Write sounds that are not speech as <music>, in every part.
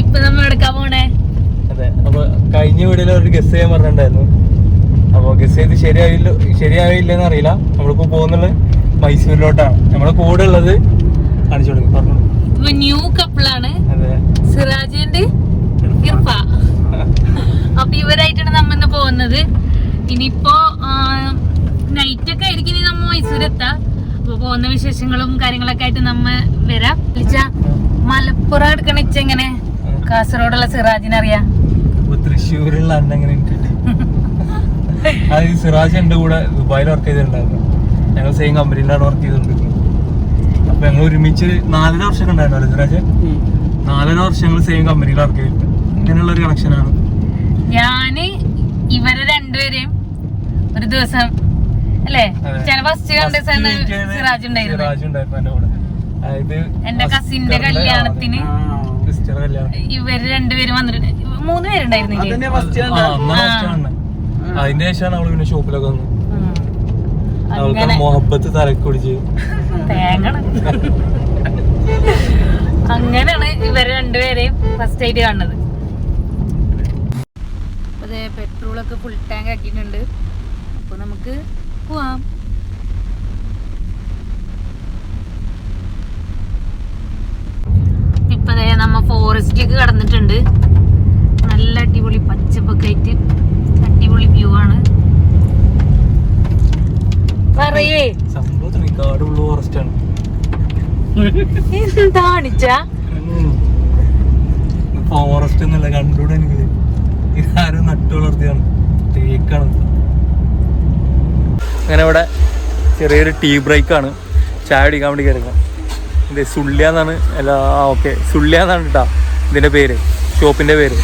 ഇപ്പൊ നമ്മൾ എടുക്കാൻ പോണേ. അതെ അപ്പൊ കഴിഞ്ഞ വീഡിയോയിൽ ഒരു ഗസ് ചെയ്യാൻ പറഞ്ഞിട്ടുണ്ടായിരുന്നു. അപ്പൊ ഗസ് ചെയ്ത് ശരിയായില്ല ശരിയായില്ലെന്ന് അറിയില്ല. നമ്മളിപ്പോ പോകുന്നത് മൈസൂരിലോട്ടാണ്. നമ്മുടെ കൂടെ ഉള്ളത് കാണിച്ചു കൊടുക്കും പറഞ്ഞു. ന്യൂ കപ്പിളാണ് സിറാജിന്റെ ഇർഫ. അപ്പൊ ഇവരായിട്ടാണ് നമ്മ ഇന്ന് പോകുന്നത്. ഇനിയിപ്പോ നൈറ്റ് ഒക്കെ ആയിരിക്കും ഇനി നമ്മ മൈസൂർ എത്താ അപ്പൊ പോകുന്ന വിശേഷങ്ങളും കാര്യങ്ങളൊക്കെ ആയിട്ട് നമ്മ വരാം. വിളിച്ച മലപ്പുറം എടുക്കണിച്ച എങ്ങനെ? കാസർഗോഡുള്ള സിറാജിനെ അറിയാം. തൃശ്ശൂരുള്ള അന്നെങ്ങനെ അത് സിറാജ് എന്റെ കൂടെ ദുബായിൽ വർക്ക് ചെയ്തിട്ടുണ്ടായിരുന്നു. ഞങ്ങൾ സെയിം കമ്പനിയിലാണ് വർക്ക് ചെയ്തോണ്ടിരിക്കുന്നത് അപ്പൊ ഞങ്ങൾ ഒരുമിച്ച് നാലര വർഷം ഉണ്ടായിരുന്നു സിറാജ്? നാലര വർഷം ഞങ്ങൾ സെയിം കമ്പനിയിൽ വർക്ക് ചെയ്തിട്ടുണ്ട് അങ്ങനെയുള്ള ഒരു കണക്ഷനാണ് ഞാൻ ഇവരെ രണ്ടുപേരെയും ഒരു ദിവസം അല്ലേ? ഫസ്റ്റ് കണ്ട സിറാജ് ഉണ്ടായിരുന്നു എന്റെ കസിന്റെ കല്യാണത്തിന് ഇവർ രണ്ടുപേരും വന്നിട്ടുണ്ട് മൂന്ന് പേരുണ്ടായിരുന്നു അതിന്റെ ശേഷമാണ് അവൾ പിന്നെ ഷോപ്പിലൊക്കെ വന്നു അവൾക്ക് അങ്ങനെ. മൊഹബത്ത് തലക്ക് തേങ്ങണം. അങ്ങനെയാണ് ഇവർ രണ്ടുപേരെയും ഫസ്റ്റ് ആയിട്ട് കാണുന്നത്. അതെ പെട്രോളൊക്കെ ഫുൾ ടാങ്ക് ആക്കിയിട്ടുണ്ട്. അപ്പൊ നമുക്ക് പോവാം. ഇപ്പൊ ദേ നമ്മ ഫോറസ്റ്റിലേക്ക് കടന്നിട്ടുണ്ട്. നല്ല അടിപൊളി പച്ചപ്പൊക്കെ ആയിട്ട് അടിപൊളി വ്യൂ ആണ്. പറയേ. കാടുള്ള ഫോറസ്റ്റ് ആണ്. എന്താണിച്ച ഫോറസ്റ്റ് എന്നല്ല കണ്ടൂടെ എനിക്ക്. ഇതാരും നട്ടു വളർത്തിയാണ് തേക്കാണ്. അങ്ങനെ ഇവിടെ ചെറിയൊരു ടീ ബ്രേക്കാണ്. ചായ കുടിക്കാൻ വേണ്ടി കയറുക ഇത് സുള്ളിയ എന്നാണ് അല്ല ആ ഓക്കെ. സുള്ളിയ എന്നാണ് കേട്ടാ ഇതിന്റെ പേര്. ഷോപ്പിന്റെ പേര്.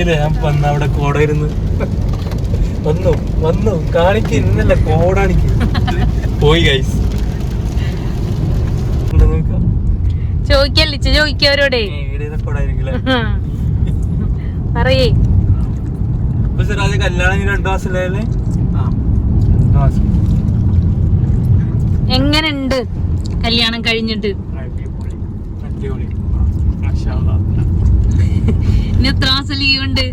പറഞ്ഞില്ലേ ഞാൻ വന്ന അവിടെ കോടയിരുന്ന് വന്നു വന്നു കാണിക്ക് ഇന്നല്ല കോടാണിക്ക്. പോയി ഗൈസ് ചോദിക്കല്ലേ ചോദിക്കവരോടെ. പറയേ. കല്യാണം രണ്ടു മാസമല്ലേ എങ്ങനെയുണ്ട് കല്യാണം കഴിഞ്ഞിട്ട്? അടിപൊളി. ഇനി എത്ര മാസം ലീവ് ഉണ്ട്?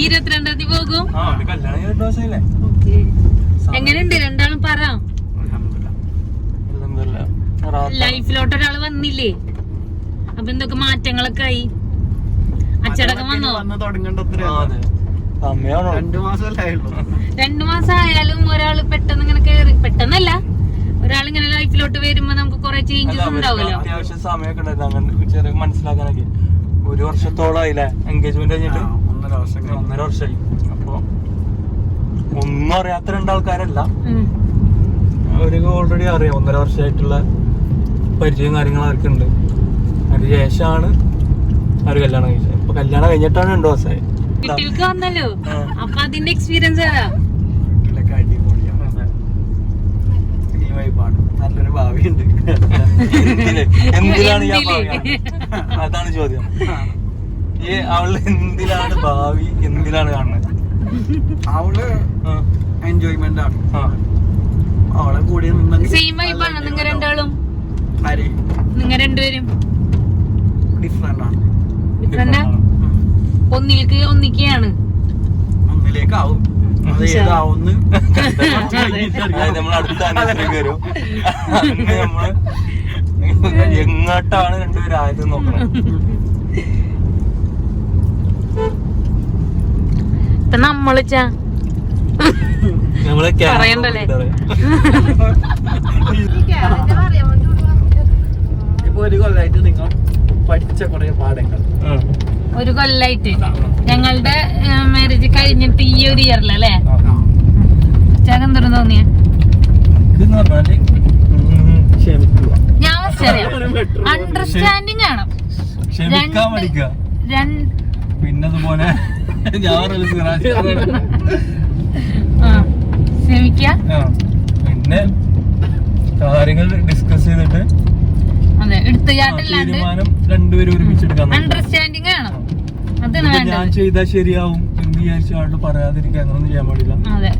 ഇരുപത്തിരണ്ടാം തീയതി പോകും? എങ്ങനെയുണ്ട്? രണ്ടാളും പറ. ലൈഫിലോട്ട് ഒരാൾ വന്നില്ലേ? അപ്പൊ എന്തൊക്കെ മാറ്റങ്ങളൊക്കെ ആയി? അച്ചടക്കം വന്നോ? രണ്ടു മാസം ആയാലും ഒരാൾ പെട്ടെന്ന് ഇങ്ങനെ കേറി. പെട്ടെന്നല്ല. ഒരാൾ ഇങ്ങനെ ലൈഫിലോട്ട് വരുമ്പോ നമുക്ക് കുറെ ചേഞ്ചസ് ഉണ്ടാവുമല്ലോ. അത്യാവശ്യം സമയമൊക്കെ ഉണ്ടായിരുന്നു. അങ്ങനെ ചെറിയ മനസ്സിലാക്കാനൊക്കെ. ഒരു വർഷത്തോളായില്ലേ? എൻഗേജ്മെന്റ് കഴിഞ്ഞിട്ട്? ഒന്നര വർഷം വർഷമായി. അപ്പൊ ഒന്നും അറിയാത്ത രണ്ടാൾക്കാരല്ല. അവർക്ക് ഓൾറെഡി അറിയാം. ഒന്നര വർഷമായിട്ടുള്ള പരിചയം കാര്യങ്ങളും അവർക്കുണ്ട്. അതിന് ശേഷമാണ് അവർ കല്യാണം കഴിച്ചത്. ഇപ്പൊ കല്യാണം കഴിഞ്ഞിട്ടാണ് രണ്ടു ദിവസമായി. അപ്പൊ അതിന്റെ എക്സ്പീരിയൻസ് ഏതാ വീട്ടിലൊക്കെ അടിപൊളിയാണ് അതെ. ഈ വൈബാണ് നല്ലൊരു ഭാവിയുണ്ട്. എന്തിലാണ് ഞാൻ അതാണ് ചോദ്യം. ഈ അവൾ എന്തിലാണ് ഭാവി? എന്തിലാണ് കാണുന്നത്? അവൾ എൻജോയ്മെന്റ് ആണ്. ആ. അവളെ കൂടി സെയിം വൈബാണ് നിങ്ങൾ രണ്ടാളും? ആര്? നിങ്ങൾ രണ്ടുപേരും? ഡിഫറെന്റ് ആണ്. ഡിഫറെന്റ് ഒന്നിലേക്ക് ഒന്നിക്കാണ് ഒന്നിലേക്കാവും. എങ്ങോട്ടാണ് രണ്ടുപേരും ആയത് നോക്കണം. ഇപ്പൊ നമ്മൾ പറയണ്ടല്ലേ? ഇപ്പൊ ഒരു കൊല്ലായിട്ട് നിങ്ങൾ പഠിച്ച കുറെ പാഠങ്ങൾ. ഒരു കൊല്ലായിട്ട് ഞങ്ങളുടെ മാരേജ് കഴിഞ്ഞിട്ട് ഈ ഒരു ഇയറിലല്ലേ ചേട്ടൻ തുറന്നു തോന്നിയ? ഞാൻ അണ്ടർസ്റ്റാൻഡിങ് <laughs> ആണ്. പിന്നെ അതുപോലെ <laughs> പിന്നെ കാര്യങ്ങൾ ഡിസ്കസ് ചെയ്തിട്ട് തീരുമാനം രണ്ടുപേരും ഒരുമിച്ചെടുക്കാൻ നോക്കണം. അണ്ടർസ്റ്റാൻഡിങ് ആണ്. ഞാൻ ചെയ്താൽ ശരിയാവും. വിചാരിച്ച ആളോട് പറയാതിരിക്കുക അങ്ങനൊന്നും ചെയ്യാൻ പാടില്ല. അതെ.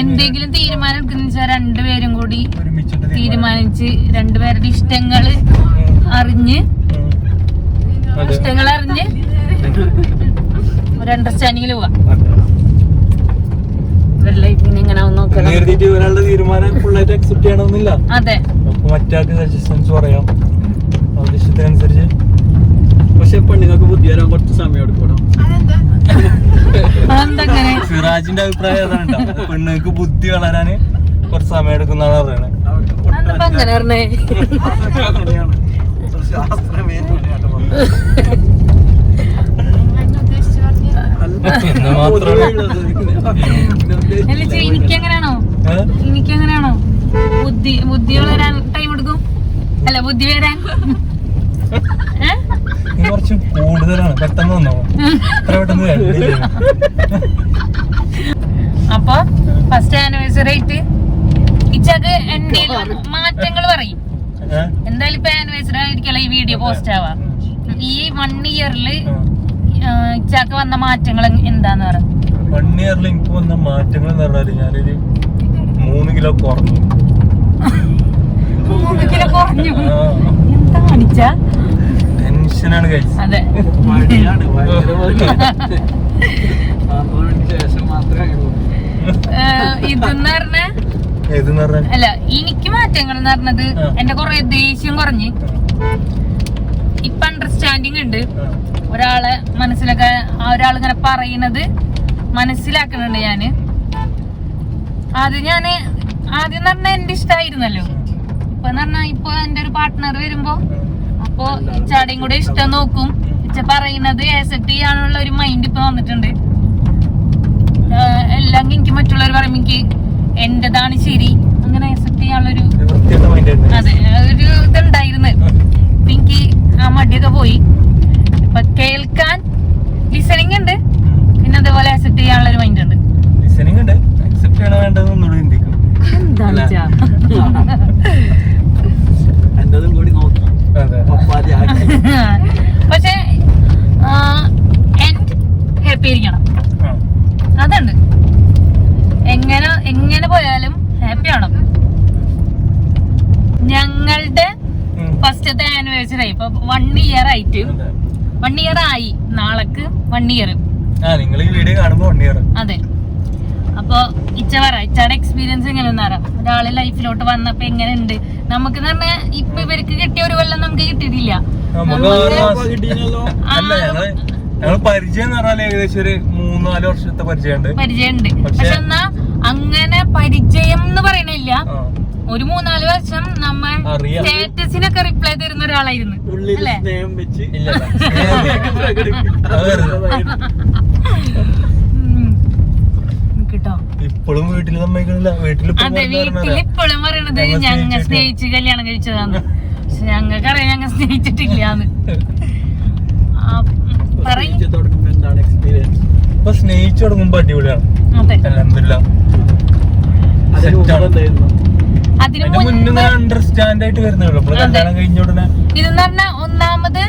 എന്തെങ്കിലും തീരുമാനം എടുക്കുന്ന വെച്ചാൽ രണ്ടുപേരും കൂടി തീരുമാനിച്ച് രണ്ടുപേരുടെ ഇഷ്ടങ്ങൾ അറിഞ്ഞ് ഇഷ്ടങ്ങൾ അറിഞ്ഞ് ഒരു അണ്ടർസ്റ്റാൻഡിങ്ങിൽ പോവാം. ഒരാളുടെ തീരുമാനം ഫുള്ളായിട്ട് അക്സെപ്റ്റ് ചെയ്യണമെന്നില്ല. അതെ. മറ്റാൾക്ക് സജഷൻസ് പറയാം. അവരുടെ ഇഷ്ടത്തിനനുസരിച്ച്. പക്ഷെ പെണ്ണുങ്ങൾക്ക് ബുദ്ധി വരാൻ കുറച്ച് സമയം എടുക്കണം. അതെന്തങ്ങനെ? സിറാജിന്റെ അഭിപ്രായം അതാണ്. പെണ്ണുങ്ങൾക്ക് ബുദ്ധി വളരാന് കുറച്ച് സമയം എടുക്കുന്നതാണ് പറയണത് അതെന്താ അങ്ങനെ പറഞ്ഞേ? ബുദ്ധി ബുദ്ധി വളരാൻ ടൈം എടുക്കും? അല്ല ബുദ്ധി വരാൻ കുറച്ച് കൂടുതലാണ്. പെട്ടെന്ന് വന്നോ? എത്ര പെട്ടെന്ന്. അപ്പൊ ഫസ്റ്റ് ആനിവേഴ്സറി ആയിട്ട് ഇച്ചക്ക് എന്തെങ്കിലും മാറ്റങ്ങൾ പറയും? എന്തായാലും ഇപ്പൊ ആനിവേഴ്സറി ആയിരിക്കും ഈ വീഡിയോ പോസ്റ്റ് ആവാ. ഈ വൺ ഇയറിൽ ഇച്ചാക്ക് വന്ന മാറ്റങ്ങൾ എന്താന്ന് പറയാം വൺ ഇയറിൽ എനിക്ക് വന്ന മാറ്റങ്ങൾ എന്ന് പറഞ്ഞാൽ ഞാനൊരു മൂന്ന് കിലോ കുറഞ്ഞു. മൂന്ന് കിലോ കുറഞ്ഞു. എന്താ കാണിച്ച? ടെൻഷനാണ് അതെ. മടിയാണ് <laughs> ശേഷം മാത്രമേ ഇതെന്ന് പറഞ്ഞ? അല്ല എനിക്ക് മാറ്റങ്ങൾ എന്ന് പറഞ്ഞത്. എന്റെ കൊറേ ദേഷ്യം കുറഞ്ഞ്. ഇപ്പൊ അണ്ടർസ്റ്റാൻഡിങ് ഉണ്ട്. ഒരാളെ മനസ്സിലൊക്കെ ആ ഒരാൾ ഇങ്ങനെ പറയുന്നത് മനസ്സിലാക്കുന്നുണ്ട് ഞാൻ. അത് ഞാൻ ആദ്യം എന്ന് പറഞ്ഞാൽ എന്റെ ഇഷ്ടമായിരുന്നല്ലോ ഇപ്പൊ എന്ന് പറഞ്ഞാൽ ഇപ്പൊ എന്റെ ഒരു പാർട്ട്ണർ വരുമ്പോ അപ്പൊ ചാടിയും കൂടെ ഇഷ്ടം നോക്കും. ഇച്ച പറയുന്നത് ആക്സെപ്റ്റ് ചെയ്യാനുള്ള ഒരു മൈൻഡ് ഇപ്പൊ വന്നിട്ടുണ്ട്. എല്ലാം എനിക്ക് മറ്റുള്ളവർ പറയുമ്പോ എനിക്ക് എന്റേതാണ് ശരി. അങ്ങനെ ആക്സെപ്റ്റ് ചെയ്യാനുള്ള ഒരു വൃത്തിയായിട്ട മൈൻഡ് ആയിരുന്നു. അതെ ഒരു ഇതുണ്ടായിരുന്നു. എനിക്ക് ആ മടിയൊക്കെ പോയി. ഇപ്പൊ കേൾക്കാൻ ലിസണിങ് ഉണ്ട്. പിന്നെ അതേപോലെ ആക്സെപ്റ്റ് ചെയ്യാനുള്ള ഒരു മൈൻഡ് ഉണ്ട്. ലിസണിങ് ഉണ്ട്. ചെയ്യണോ ചിന്തിക്കും ചാ? എന്റതും കൂടി നോക്കി അതെ പപ്പാതി ആക്കി പക്ഷെ എൻഡ് ഹാപ്പി ആയിരിക്കണം. അതുണ്ട്. എങ്ങനെ എങ്ങനെ പോയാലും ഹാപ്പി ആവണം. ഞങ്ങളുടെ. ഫസ്റ്റത്തെ ആനിവേഴ്സറി ഇപ്പൊ വൺ ഇയർ ആയിട്ട്. വൺ ഇയർ ആയി. നാളക്ക് വൺ ഇയർ നിങ്ങൾ ഈ വീഡിയോ കാണുമ്പോ വൺ ഇയർ അതെ. അപ്പൊ ഇച്ച പറ ഇച്ചയുടെ എക്സ്പീരിയൻസ് എങ്ങനെയെന്ന് അറിയാം ഒരാൾ ലൈഫിലോട്ട് വന്നപ്പോ എങ്ങനെ ഉണ്ട് നമുക്ക് പറഞ്ഞാൽ ഇപ്പൊ ഇവർക്ക് കിട്ടിയ ഒരു കൊല്ലം നമുക്ക് കിട്ടിയിട്ടില്ല. ഞങ്ങൾ പരിചയം എന്ന് പറഞ്ഞാൽ ഏകദേശം ഒരു മൂന്ന് വർഷത്തെ പരിചയമുണ്ട്. പരിചയമുണ്ട്. പക്ഷെ- എന്നാ അങ്ങനെ പരിചയം എന്ന് പറയണില്ല. ഒരു മൂന്നാൽ വർഷം നമ്മൾ സ്റ്റേറ്റസിനൊക്കെ റിപ്ലൈ തരുന്ന ഒരാളായിരുന്നു. അല്ലേ <laughs> സ്നേഹം വെച്ച് ഇല്ല അത് വെറുതെ. ഉം. കിട്ടോ ഇപ്പോഴും വീട്ടിൽ സമ്മതിക്കണില്ല. വീട്ടിൽ അതെ വീട്ടിൽ ഇപ്പോഴും പറയണത് ഞങ്ങൾ ഞങ്ങ സ്നേഹിച്ച് കല്യാണം കഴിച്ചതാന്ന് പക്ഷെ ഞങ്ങൾക്കറിയാം ഞങ്ങൾ സ്നേഹിച്ചിട്ടില്ലാന്ന്. ഇപ്പൊ സ്നേഹിച്ചു തുടങ്ങുമ്പോ അടിപൊളിയാണ്. അണ്ടർസ്റ്റാൻഡ് ആയിട്ട് വരുന്നുള്ളൂ. കല്യാണം കഴിഞ്ഞ ഉടനെ. ഇതെന്ന് പറഞ്ഞാൽ ഒന്നാമത്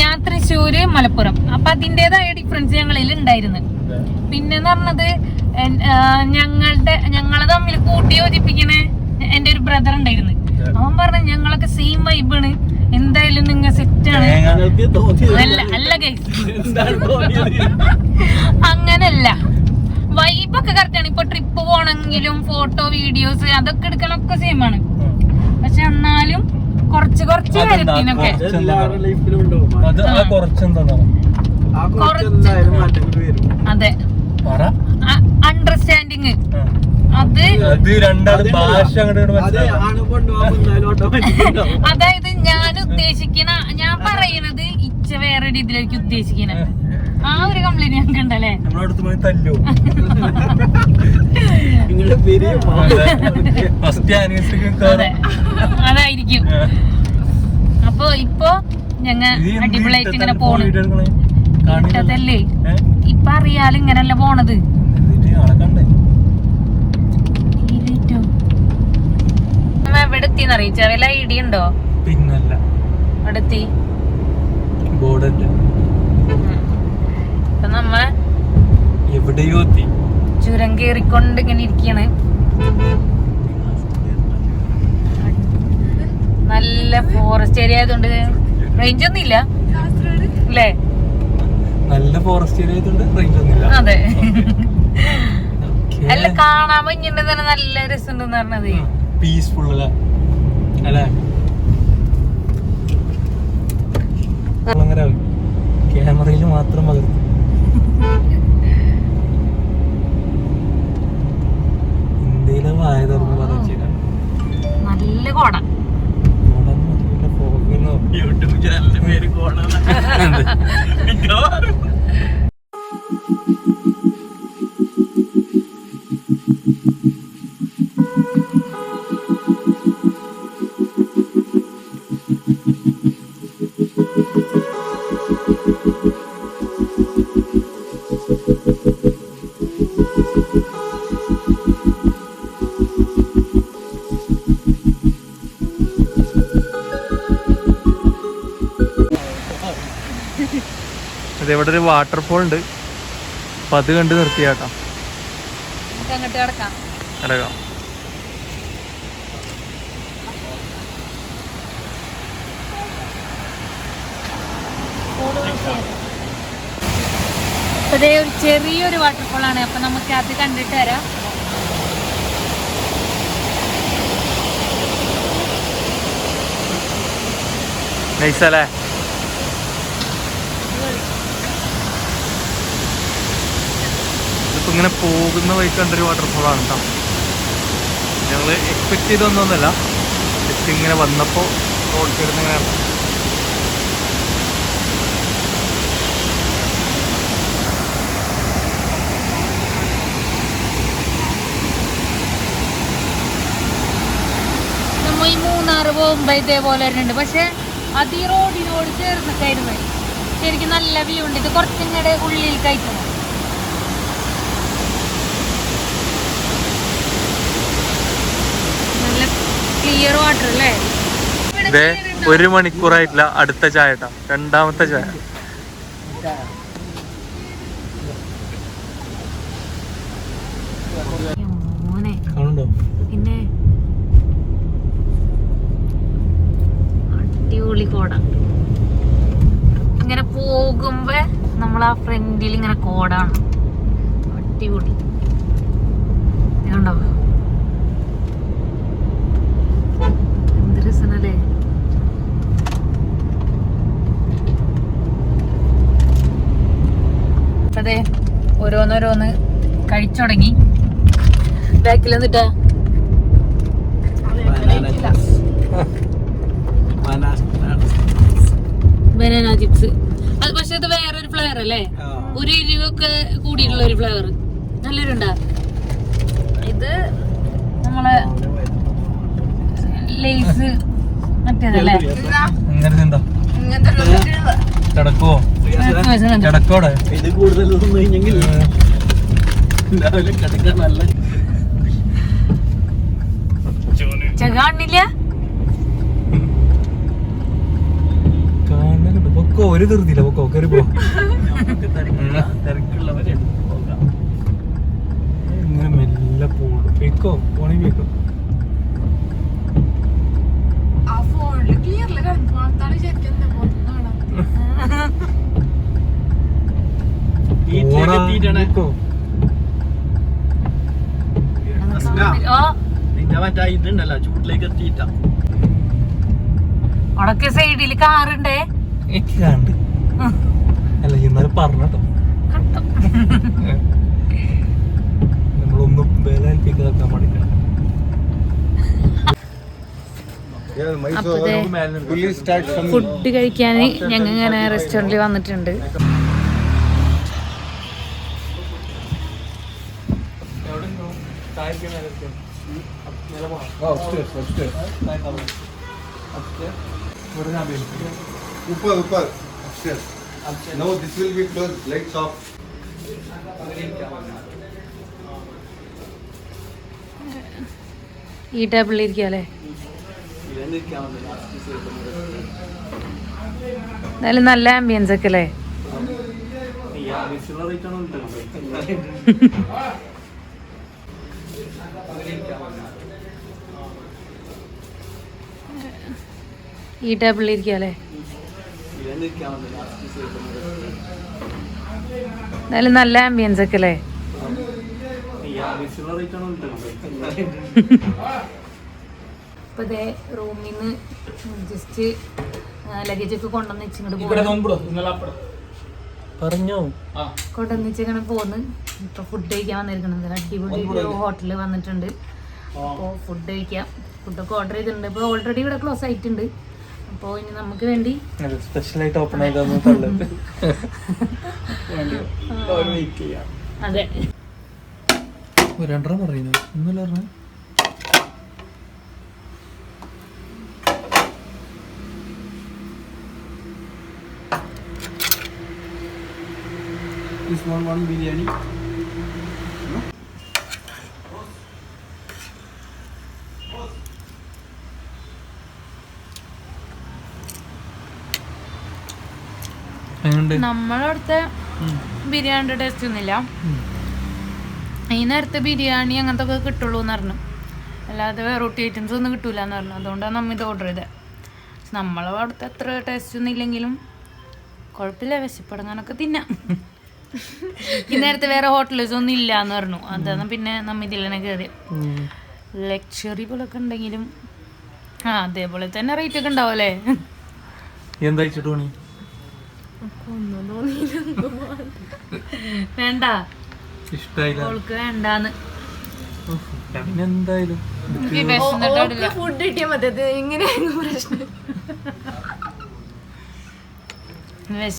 ഞാൻ തൃശ്ശൂര് മലപ്പുറം. അപ്പൊ അതിന്റേതായ ഡിഫറൻസ് ഞങ്ങളിൽ ഉണ്ടായിരുന്നു പിന്നെന്ന് പറഞ്ഞത് ഞങ്ങളുടെ ഞങ്ങളെ തമ്മിൽ കൂട്ടി യോജിപ്പിക്കണ എന്റെ ഒരു ബ്രദർ ഉണ്ടായിരുന്നു. അവൻ പറഞ്ഞു ഞങ്ങളൊക്കെ സെയിം വൈബാണ് എന്തായാലും നിങ്ങൾ സെറ്റ് ആണ്. എന്തായാലും നിങ്ങൾ സെറ്റാണ് അല്ല അല്ല. അങ്ങനല്ല. വൈബൊക്കെ കറക്റ്റ് ആണ്. ഇപ്പൊ ട്രിപ്പ് പോണെങ്കിലും ഫോട്ടോ വീഡിയോസ് അതൊക്കെ എടുക്കണൊക്കെ സെയിം ആണ്. പക്ഷെ എന്നാലും കുറച്ച് കുറച്ച്? കാര്യത്തിനൊക്കെ. കുറച്ച് അത് അണ്ടർസ്റ്റാൻഡിങ് അത് <laughs> അതായത് ഞാൻ ഉദ്ദേശിക്കണ ഞാൻ പറയണത് ഇച്ച വേറെ രീതിയിലേക്ക് ഉദ്ദേശിക്കണ. ആ. ഒരു കംപ്ലൈന്റ് ഞങ്ങൾക്ക് ഉണ്ടല്ലേ അതായിരിക്കും. അപ്പൊ ഇപ്പൊ ഞങ്ങ അടിപൊളിയായിട്ട് ഇങ്ങനെ പോണു. ഇട്ടതല്ലേ? ഇപ്പൊ അറിയാലും ഇങ്ങനല്ല പോണത്. അമ്മ എവിടെ എത്തിന്ന് അറിയിച്ച? വല്ല ഐഡിയ ഉണ്ടോ പിന്നല്ല അവിടെ എത്തി നമ്മ എവിടെയോ എത്തി. ചുരം കേറിക്കൊണ്ട് ഇങ്ങനെ ഇരിക്കണേ നല്ല ഫോറസ്റ്റ് ഏരിയ ആയതുകൊണ്ട് റേഞ്ച് ഒന്നും ഇല്ല. അല്ലേ നല്ല ഫോറസ്റ്റ് ഏരിയ ആയതുകൊണ്ട് റേഞ്ച് ഒന്നുമില്ല അതെ. അല്ല കാണാൻ ഭംഗിണ്ട് തന്നെ നല്ല രസമുണ്ടെന്ന് പറഞ്ഞത്. പീസ്ഫുൾ അല്ലേ? ക്യാമറയിൽ മാത്രം പകർത്തും ഇന്ത്യയിലെ വായ തുറന്ന് പറഞ്ഞു നല്ല കോട. യൂട്യൂബ് ചാനലിന്റെ പേര് കോണാണ് ഒരു വാട്ടർഫോൾ ഉണ്ട്. അപ്പൊ അത് കണ്ട് കിടക്കാം. കിടക്കാം. അതേ ഒരു ചെറിയൊരു വാട്ടർഫോൾ ആണ്. അപ്പൊ നമുക്ക് അത് കണ്ടിട്ട് വരാം. നൈസല്ലേ ഇങ്ങനെ പോകുന്ന വഴി കണ്ടൊരു വാട്ടർഫോൾ ആണ് കേട്ടോ ഞങ്ങൾ എക്സ്പെക്ട് ചെയ്തൊന്നൊന്നല്ല ജസ്റ്റ് ഇങ്ങനെ വന്നപ്പോൾ റോഡ് സൈഡിൽ നിന്ന് ഇങ്ങനെ ഇതേപോലെ ഉണ്ട് പക്ഷെ ശരിക്കും നല്ല വ്യൂ ഉണ്ട്. ഇത് കുറച്ചും കൂടെ ഉള്ളിൽ കയറ്റണം നല്ല ക്ലിയർ വാട്ടർ അല്ലേ? ഒരു മണിക്കൂറായിട്ടില്ല. അടുത്ത ചായ കേട്ടോ രണ്ടാമത്തെ ചായ. പിന്നെ അടിപൊളി കോട. ഇങ്ങനെ പോകുമ്പോ നമ്മൾ ആ ഫ്രണ്ടിൽ ഇങ്ങനെ കോടാണ്. അടിപൊളി. കണ്ടോ എന്ത് രസനല്ലേ അതെ ഓരോന്നോരോന്ന് കഴിച്ചു തുടങ്ങി ബാക്കിൽ എന്നിട്ടാ ബനാന ചിപ്സ് അത് പക്ഷെ അത് വേറൊരു ഫ്ലേവർ അല്ലേ? ഒരു എരിവൊക്കെ കൂടിയിട്ടുള്ള ഒരു ഫ്ലേവർ നല്ലൊരുണ്ടാ? ഇത് നമ്മളെ ലേസ് മറ്റേതല്ലേ? ഇങ്ങനത്തെ ഉണ്ടോ കിടക്കുവോ? കിടക്കോടെ? ഇത് കൂടുതൽ കാണില്ല കാണലുണ്ട് പൊക്കോ ഒരു തീർത്തില്ല പൊക്കോ കയറി പോകാം. ഇങ്ങനെ മെല്ലെ പോകണം വെക്കോ പോണി വെക്കോ ഓണാ ഉടക്കെ സൈഡിൽ കാറുണ്ടേ? എനിക്ക് കണ്ട് അല്ല എന്നാലും പറഞ്ഞോ നമ്മളൊന്നും ഫുഡ് കഴിക്കാൻ ഞങ്ങൾ ഇങ്ങനെ റെസ്റ്റോറന്റിൽ വന്നിട്ടുണ്ട്. Upar, upar, upstairs. No, this will be closed, lights off. ഈ ടേബിളിൽ ഇരിക്കാല്ലേ എന്നാലും നല്ല ആംബിയൻസ് ഒക്കെ അല്ലേ ഈ ടേബിളിൽ ഇരിക്കാല്ലേ എന്തായാലും നല്ല ആംബിയൻസ് ഒക്കെ അല്ലേ? ഇപ്പൊ ഇതേ റൂമിൽ നിന്ന് ജസ്റ്റ് ലഗേജ് ഒക്കെ കൊണ്ടുവന്ന് വെച്ചിങ്ങോട്ട് പറഞ്ഞോ? കൊണ്ടുവന്ന് ഇങ്ങനെ പോന്ന്. ഇപ്പൊ ഫുഡ് കഴിക്കാൻ വന്നിരിക്കണത് അടിപൊളി ഹോട്ടലിൽ വന്നിട്ടുണ്ട്. അപ്പോൾ ഫുഡ് കഴിക്കാം. ഫുഡൊക്കെ ഓർഡർ ചെയ്തിട്ടുണ്ട്. ഇപ്പോൾ ഓൾറെഡി ഇവിടെ ക്ലോസ് ആയിട്ടുണ്ട്. അപ്പോൾ ഇനി നമുക്ക് വേണ്ടി സ്പെഷ്യൽ ആയിട്ട് ഓപ്പൺ ചെയ്തൊന്ന് തള്ളുണ്ട് അതെ. രണ്ടര പറയുന്നു. ഒന്നുമില്ല പറഞ്ഞു? This one, one biryani. എങ്ങനെയുണ്ട് നമ്മളടുത്തെ ബിരിയാണിയുടെ ടേസ്റ്റ് ഒന്നുമില്ല. ഈ നേരത്തെ ബിരിയാണി അങ്ങനത്തെ ഒക്കെ കിട്ടുള്ളൂ എന്ന് പറഞ്ഞു. അല്ലാതെ വെറൈറ്റി ഐറ്റംസ് ഒന്നും കിട്ടൂല എന്ന് പറഞ്ഞു. അതുകൊണ്ടാണ് നമ്മൾ ഇത് ഓർഡർ ചെയ്തത് നമ്മളെ അവിടുത്തെ അത്ര ടേസ്റ്റ് ഒന്നും ഇല്ലെങ്കിലും കുഴപ്പമില്ല വിശപ്പടങ്ങാനൊക്കെ തിന്നാം. ഈ നേരത്തെ വേറെ ഹോട്ടൽസ് ഒന്നും ഇല്ല എന്ന് പറഞ്ഞു. അതാണ് പിന്നെ നമ്മ ഇതിൽ തന്നെ കയറി ലക്ഷറി പോലൊക്കെ ഉണ്ടെങ്കിലും ആ അതേപോലെ തന്നെ റേറ്റ് ഒക്കെ ഉണ്ടാവും അല്ലേ? എന്താ വെച്ചിട്ട് <laughs> പണി വേണ്ട അവൾക്ക് വേണ്ടാന്ന് എന്തായാലും? ഫുഡ് കിട്ടിയാൽ മതി. അത് എങ്ങനെയായിരുന്നു പ്രശ്നം? വിശ